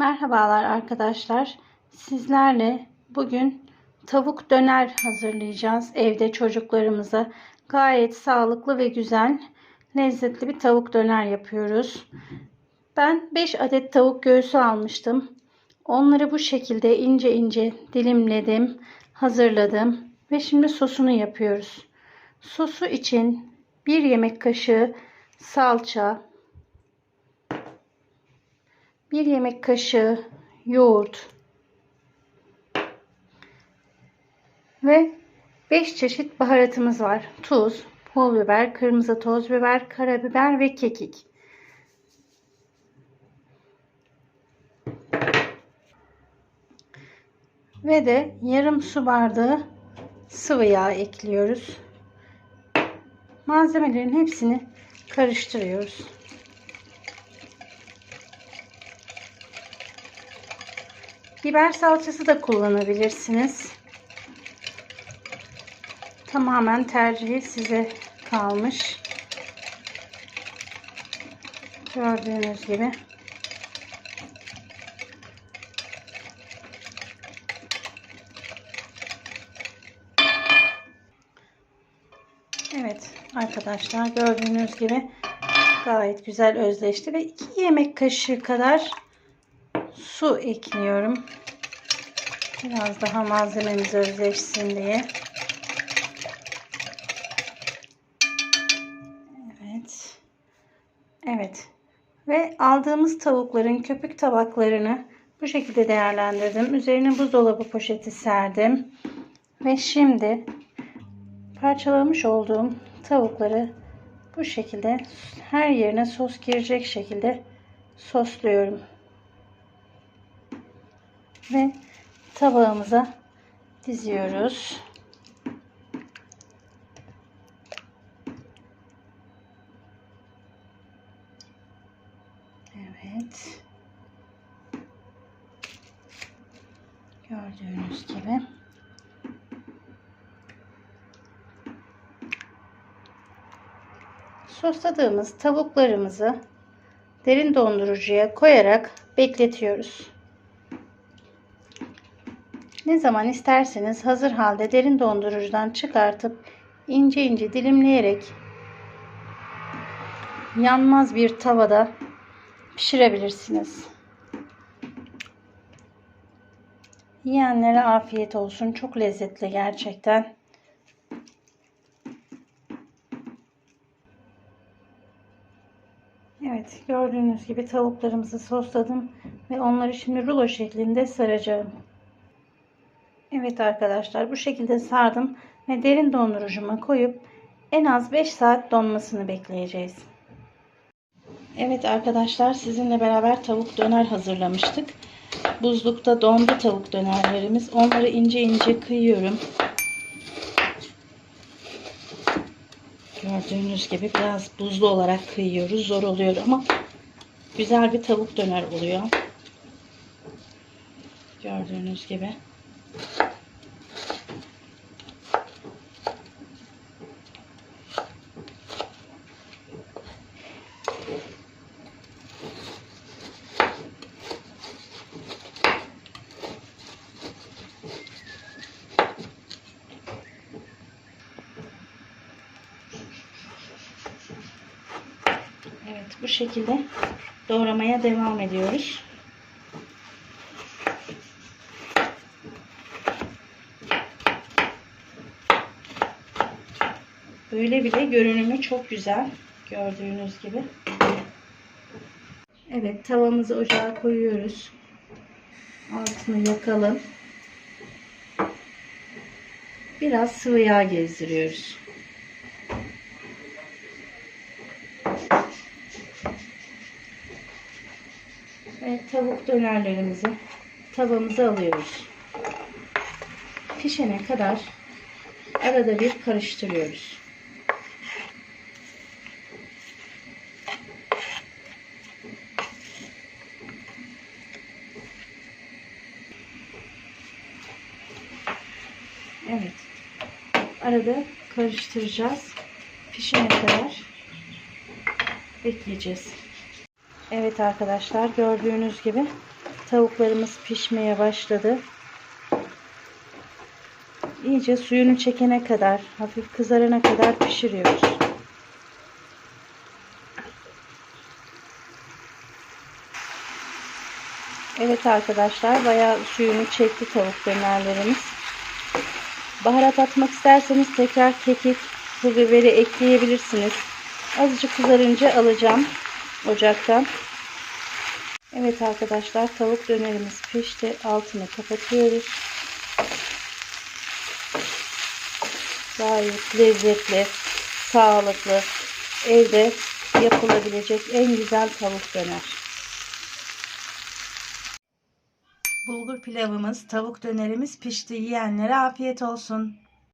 Merhabalar arkadaşlar. Sizlerle bugün tavuk döner hazırlayacağız. Evde çocuklarımıza gayet sağlıklı ve güzel, lezzetli bir tavuk döner yapıyoruz. Ben 5 adet tavuk göğsü almıştım. Onları bu şekilde ince ince dilimledim, hazırladım ve şimdi sosunu yapıyoruz. Sosu için 1 yemek kaşığı salça, 1 yemek kaşığı yoğurt ve 5 çeşit baharatımız var. Tuz, pul biber, kırmızı toz biber, karabiber ve kekik. Ve de yarım su bardağı sıvı yağ ekliyoruz. Malzemelerin hepsini karıştırıyoruz. Biber salçası da kullanabilirsiniz. Tamamen tercihi size kalmış. Gördüğünüz gibi. Evet arkadaşlar gördüğünüz gibi gayet güzel özleşti ve 2 yemek kaşığı kadar su ekliyorum. Biraz daha malzememiz özleşsin diye. Evet. Evet. Ve aldığımız tavukların köpük tabaklarını bu şekilde değerlendirdim. Üzerine buzdolabı poşeti serdim. Ve şimdi parçalamış olduğum tavukları bu şekilde her yerine sos girecek şekilde sosluyorum. Ve tabağımıza diziyoruz. Evet. Gördüğünüz gibi. Sosladığımız tavuklarımızı derin dondurucuya koyarak bekletiyoruz. Ne zaman isterseniz hazır halde derin dondurucudan çıkartıp ince ince dilimleyerek yanmaz bir tavada pişirebilirsiniz. Yiyenlere afiyet olsun. Çok lezzetli gerçekten. Evet gördüğünüz gibi tavuklarımızı sosladım ve onları şimdi rulo şeklinde saracağım. Evet arkadaşlar bu şekilde sardım ve derin dondurucuma koyup en az 5 saat donmasını bekleyeceğiz. Evet arkadaşlar sizinle beraber tavuk döner hazırlamıştık. Buzlukta dondu tavuk dönerlerimiz. Onları ince ince kıyıyorum. Gördüğünüz gibi biraz buzlu olarak kıyıyoruz. Zor oluyor ama güzel bir tavuk döner oluyor. Gördüğünüz gibi. Evet bu şekilde doğramaya devam ediyoruz. Böyle bile görünümü çok güzel. Gördüğünüz gibi. Evet tavamızı ocağa koyuyoruz. Altını yakalım. Biraz sıvı yağ gezdiriyoruz. Tavuk dönerlerimizi tavamıza alıyoruz. Pişene kadar arada bir karıştırıyoruz. Evet. Arada karıştıracağız. Pişene kadar bekleyeceğiz. Evet arkadaşlar gördüğünüz gibi Tavuklarımız pişmeye başladı. İyice suyunu çekene kadar, hafif kızarana kadar pişiriyoruz. Evet arkadaşlar bayağı suyunu çekti tavuk dönerlerimiz. Baharat atmak isterseniz tekrar kekik, pul biberi ekleyebilirsiniz. Azıcık kızarınca alacağım ocaktan. Evet arkadaşlar tavuk dönerimiz pişti. Altını kapatıyoruz. Gayet lezzetli, sağlıklı, evde yapılabilecek en güzel tavuk döner. Bulgur pilavımız, tavuk dönerimiz pişti. Yiyenlere afiyet olsun.